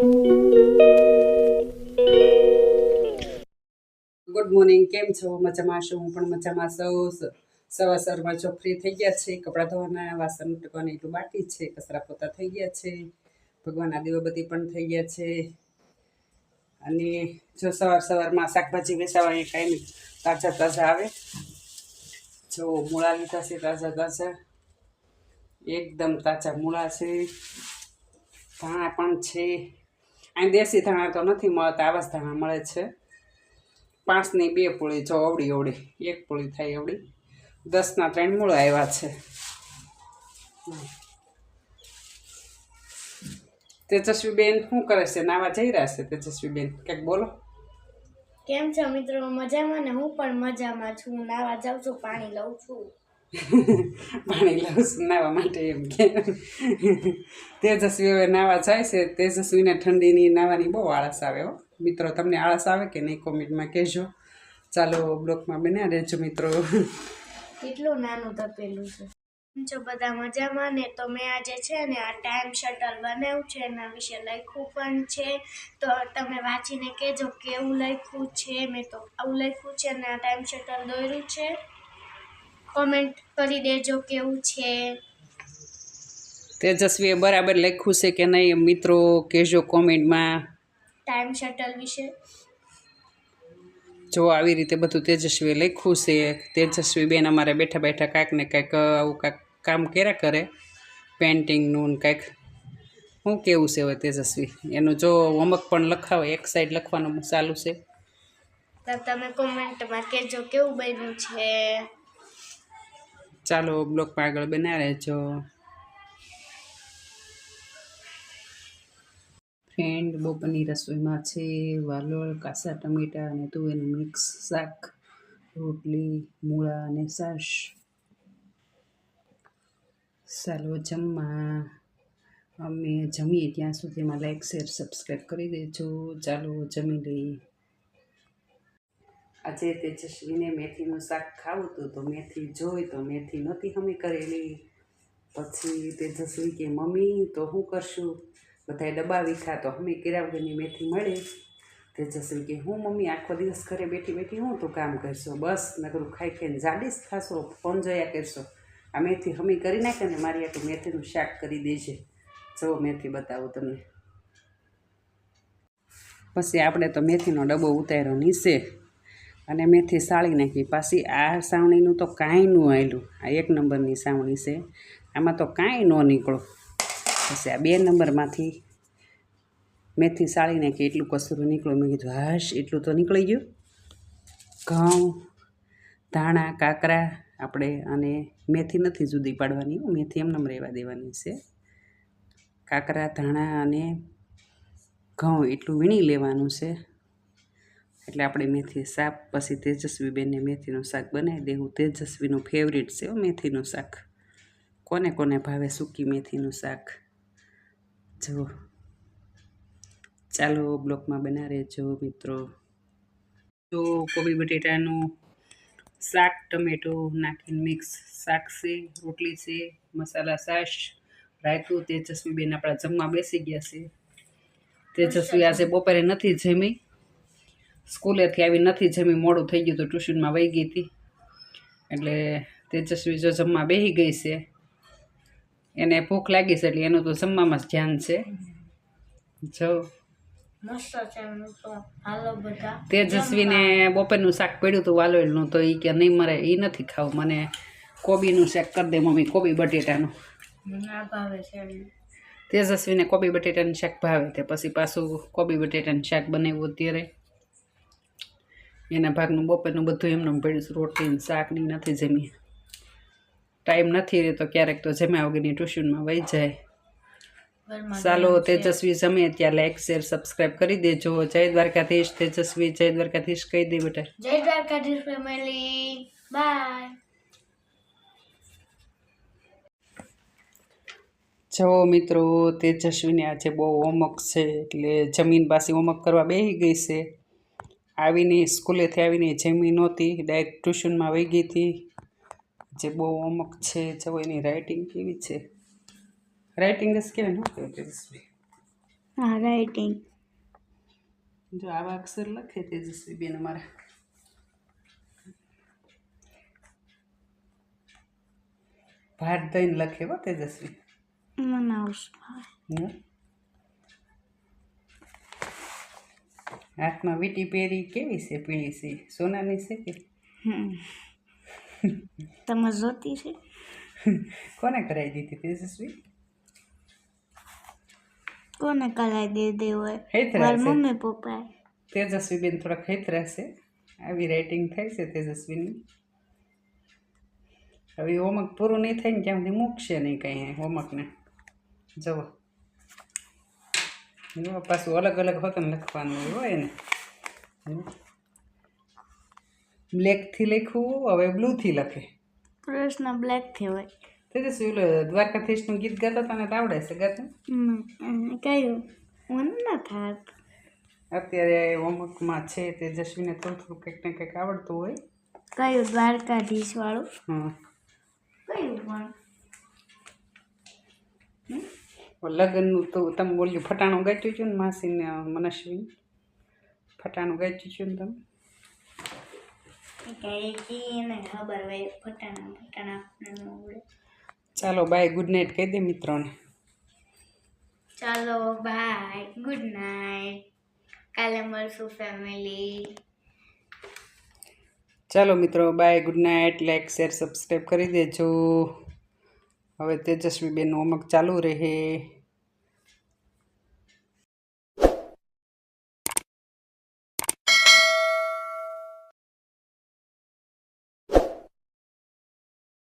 Good morning કેમ છો? મજામાં છું. હું પણ મજામાં સૌ સવા સવાર સવારમાં જો ફ્રી થઈ ગયા છે, કપડાં ધોવાના, વાસણ ઉટકવાના, એટલું બાકી છે. કચરા પોતા થઈ ગયા છે. ભગવાનના દીવાબત્તી પણ થઈ ગયા છે. અને જો સવાર સવારમાં શાકભાજી વેચાવા એ કાંઈ તાજા તાજા આવે. જો મૂળા લીધા છે, તાજા તાજા. એકદમ તાજા મૂળા છે. ધાણા પણ છે. અહીં દેશી ધાણા તો નથી મળતા આવા જ ધાણા મળે છે. પાંચની બે પૂળી, જો અવડી અવડી એક પૂળી થાય અવડી દસના ત્રણ મૂળ આવ્યા છે. તેજસ્વીબેન શું કરે છે? નાવા જઈ રહ્યા છે તેજસ્વીબેન? કંઈક બોલો. કેમ છો મિત્રો? મજામાં ને હું પણ મજામાં છું. નાવા જાઉં છું, પાણી લઉં છું. પાણી લઉં છું નાવા માટે એમ કે. તેજસ્વી હવે નાવા જાય છે. તેજસ્વીને ઠંડીની નાવાની બહુ આળસ આવે હો. મિત્રો, તમને આળસ આવે કે નહીં કોમેન્ટમાં કહેજો. ચાલો, બ્લોકમાં બન્યા રહેજો મિત્રો. કેટલું નાનું તપેલું છે. જો બધા મજામાં ને તો મેં આજે છે ને આ ટાઈમ શટલ બનાવ્યું છે. એના વિશે લખ્યું પણ છે. તો તમે વાંચીને કહેજો કેવું લખ્યું છે. મેં તો આવું લખ્યું છે ને આ ટાઈમ શટલ દોર્યું છે. કોમેન્ટ કરી દેજો કેવું છે. તેજસ્વીએ બરાબર લખ્યું છે કે નહીં મિત્રો કહેજો કોમેન્ટમાં. ટાઈમ શટલ વિશે. જો આવી રીતે બધું તેજસ્વીએ લખ્યું છે તેજસ્વી બેન અમારે બેઠા બેઠા કાંઈક ને કાંઈક આવું કાંઈક કામ કર્યા કરે પેન્ટિંગનું ને કાંઈક. શું કેવું છે હવે તેજસ્વી? એનું જો હોમવર્ક પણ લખાવે એક સાઈડ લખવાનું ચાલુ છે. તો તમે કોમેન્ટમાં કહેજો કેવું બન્યું છે. ચાલો બ્લોક આગળ બના રહેજો. ફ્રેન્ડ બપોરની રસોઈમાં છે, વાલોળ, કાસા, ટમેટા અને તુવેરનું મિક્સ શાક, રોટલી, મૂળા અને સાસ. ચાલો જમવા. અમે જમીએ ત્યાં સુધીમાં લાઈક શેર સબસ્ક્રાઈબ કરી દેજો. ચાલો જમી લઈએ. આજે તેજસ્વીને મેથીનું શાક ખાવું હતું, તો મેથી જોઈ તો મેથી નહોતી હમી કરેલી. પછી તેજસ્વી કે, મમ્મી, તો શું કરશું? બધાએ ડબ્બા વીખા તો હમી કર્યા મેથી મળે. તેજસ્વી કે, હું મમ્મી આખો દિવસ ઘરે બેઠી બેઠી હું તું કામ કરશો? બસ નકરું ખાઈ ખાઈને જાડીશ થશો ફોન જોયા કરશો. આ મેથી હમી કરી નાખે ને મારી આટલું મેથીનું શાક કરી દેજે. જો મેથી બતાવું તમને. પછી આપણે તો મેથીનો ડબ્બો ઉતાર્યો નીચે. અને મેથી સાળી નાખી. પાછી આ સાવણીનું તો કાંઈ ન આવેલું આ એક નંબરની સાવણી છે. આમાં તો કાંઈ ન નીકળો પછી આ બે નંબરમાંથી મેથી સાળી નાખી. એટલું કસૂરું નીકળ્યું. મેં કીધું, હાશ, એટલું તો નીકળી ગયું. ઘઉં, ધાણા, કાકરા આપણે અને મેથી નથી જુદી પાડવાની. મેથી એમને રહેવા દેવાની છે. કાકરા, ધાણા અને ઘઉં એટલું વીણી લેવાનું છે. એટલે આપણે મેથી શાક, પછી તેજસ્વીબેનને મેથીનું શાક બનાવી દેવું. તેજસ્વીનું ફેવરિટ છે મેથીનું શાક. કોને કોને ભાવે સૂકી મેથીનું શાક? જો ચાલો બ્લોકમાં બના રહેજો મિત્રો. જો કોબી બટેટાનું શાક, ટમેટો નાખીને મિક્સ શાક છે, રોટલી છે, મસાલા સાશ રાયતું તેજસ્વીબેન આપણા જમવા બેસી ગયા છે. તેજસ્વી આજે બપોરે નથી જમી. સ્કૂલેથી આવી નથી જમી મોડું થઈ ગયું તો ટ્યુશનમાં વહી ગઈ હતી. એટલે તેજસ્વી જો જમવા બેસી ગઈ છે એને ભૂખ લાગી છે એટલે એનું તો જમવામાં જ ધ્યાન છે. જો. તેજસ્વીને બપોરનું શાક પડ્યું હતું વાલોળનું તો એ કે નહીં મરે એ નથી ખાવું મને કોબીનું શાક કરી દે મમ્મી કોબી બટેટાનું. તેજસ્વીને કોબી બટેટાનું શાક ભાવે તે પછી પાછું કોબી બટેટાનું શાક બનાવ્યું અત્યારે. એના ભાગનું બપોરનું બધું એમનું ભેળ્યું રોટલી શાકની નથી જમી. ટાઈમ નથી રહેતો ક્યારેક તો જમ્યા વગરની ટ્યુશનમાં વહી જાય. ચાલો તેજસ્વી જમે ત્યાં લાઈક શેર સબસ્ક્રાઈબ કરી દેજો. જય દ્વારકાધીશ તેજસ્વી જય દ્વારકાધીશ કહી દે બેટા. જય દ્વારકાધીશ ફેમિલી બાય જો મિત્રો તેજસ્વીને આજે બહુ હોમવર્ક છે. એટલે જમીન પાસે હોમવર્ક કરવા બેસી ગઈ છે. આવીને સ્કૂલેથી આવીને જમી નહોતી ડાયરેક્ટ ટ્યુશનમાં વહી ગઈ હતી. જે બહુ અમુક છે જો એની રાઇટિંગ કેવી છે? રાઇટિંગ જ કહેવાય ને? તેજસ્વી હા રાઇટિંગ જો આવા અક્ષર લખે તેજસ્વી બેન અમારા. ભાત દઈને લખે હો તેજસ્વી. મને આવશે. હાથમાં વીટી પહેરી કેવી છે પીળી છે સોનાની છે કે? હમ. તમે જોતી છે? કોને કરાવી દીધી તેજસ્વી? કોને કરાવી દીધી હોય? હેતરા મમ્મી પપ્પા તેજસ્વી બેન થોડાક હેતરા છે આવી રાઇટિંગ થાય છે તેજસ્વીની. હવે હોમવર્ક પૂરું નહીં થાય ને ત્યાં સુધી મૂકશે નહીં કંઈ હોમવર્કને. જવો જો પાછું અલગ અલગ હોતું લખવાનું હોય ને. બ્લેકથી લખવું હવે બ્લુથી લખે. પ્રશ્ન બ્લેકથી હોય. તેજસ્વી શું દ્વારકાધીશનું ગીત ગાતા તને તો આવડે છે ગાતું? કયું? મને ના થાત. અત્યારે હોમવર્કમાં છે તેજસ્વીને થોડું થોડું કંઈક ને કંઈક આવડતું હોય. કયું દ્વારકાધીશ વાળું હા. કયું પણ? લગ્નનું તો તમે બોલ્યું ફટાણું ગાચ્યું છું ને માસીને મનસ્વી ફટાણું ગાચ્યું છું ને તમે? એને ખબર હોય ફટાણા ફટાણા આપણને ચાલો બાય ગુડ નાઇટ કહી દે મિત્રોને. ચાલો બાય ગુડ નાઇટ કાલે મળશું ફેમિલી ચાલો મિત્રો bye good night like share subscribe કરી દેજો. હવે તેજસ્વી અમુક ચાલુ રહે.